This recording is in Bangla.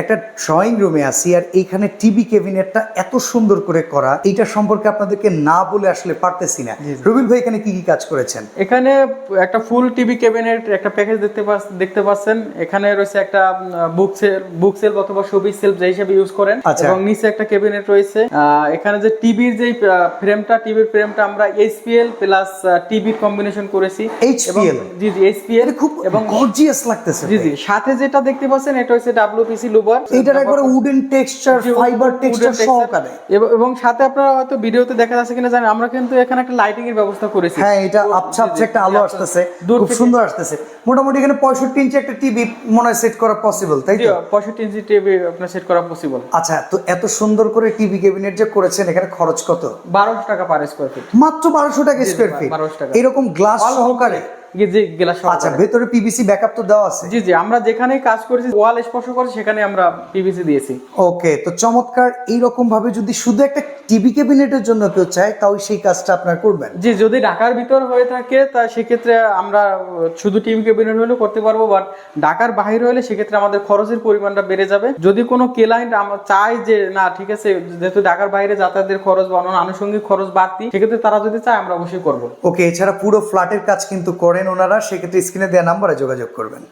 একটা ড্রয়িং রুমে আছি আর এইখানে টিভি ক্যাবিনেটটা এত সুন্দর করে করা এইটা সম্পর্কে আপনাদেরকে না বলে আসলে পারতেছি না। রবিল ভাই এখানে কি কি কাজ করেছেন? এখানে একটা ফুল টিভি ক্যাবিনেট একটা প্যাকেজ দেখতে দেখতে পাচ্ছেন। এখানে রয়েছে একটা বুক সেল বুক সেলফ অথবা শোবিস সেলফ যে হিসেবে ইউজ করেন। আচ্ছা। এবং নিচে একটা ক্যাবিনেট রয়েছে। এখানে যে টিভির যে ফ্রেমটা টিভির ফ্রেমটা আমরা এইচপিএল প্লাস টিভির কম্বিনেশন করেছি। HPL? জি জি এইচপিএল খুব এবং গর্জিয়াস লাগতেছে জি জি সাথে যেটা দেখতে পাচ্ছেন এটা হচ্ছে ডাব্লিউপিসি লুবার এইটার একবারে উডেন টেক্সচার ফাইবার টেক্সচার সহকারে। এবং সাথে আপনারা হয়তো ভিডিওতে দেখা যাচ্ছে কিনা জানেন আমরা কিন্তু এখানে একটা লাইটিং এর ব্যবস্থা করেছি। হ্যাঁ এটা আবছা আবছা একটা আলো আসতেছে খুব সুন্দর আসতেছে। মোটামুটি এখানে পঁয়ষট্টি ইঞ্চি একটা টিভি মনে হয় সেট করা পসিবল তাই তো? পঁয়ষট্টি ইঞ্চি টিভি আপনার সেট করা পসিবল আচ্ছা তো এত সুন্দর করে টিভি ক্যাবিনেট যে করেছেন এখানে খরচ কত? বারোশো টাকা পার স্কোয়ার ফিট মাত্র বারোশো টাকা স্কোয়ার ফিট 1200। এরকম গ্লাস সহকারে। জি গ্লাস আচ্ছা ভেতরে পিভিসি ব্যাকআপ তো দেওয়া আছে। জি জি আমরা যেখানেই কাজ করেছি ওয়াল স্পর্শ করে সেখানে আমরা পিভিসি দিয়েছি। ওকে তো চমৎকার এইরকম ভাবে যদি শুধু একটা টিভি ক্যাবিনেটের জন্য কেউ চায় তাও সেই কাজটা আপনার করবেন। জি যদি ঢাকার ভিতর হয়ে থাকে তা সেক্ষেত্রে আমরা শুধু টিভি ক্যাবিনেট হলেও করতে পারব বাট ঢাকার বাইরে হলে সেক্ষেত্রে আমাদের খরচের পরিমাণটা বেড়ে যাবে। যদি কোনো ক্লায়েন্ট আমরা চাই যে না ঠিক আছে যেহেতু ঢাকার বাইরে যাতায়াতের খরচ বা আনুষঙ্গিক খরচ বাড়তি সেক্ষেত্রে তারা যদি চায় আমরা অবশ্যই করব। ওকে এছাড়া পুরো ফ্ল্যাটের কাজ কিন্তু করেন ওনারা সেক্ষেত্রে স্ক্রিনে দেওয়া নাম্বারে যোগাযোগ করবেন।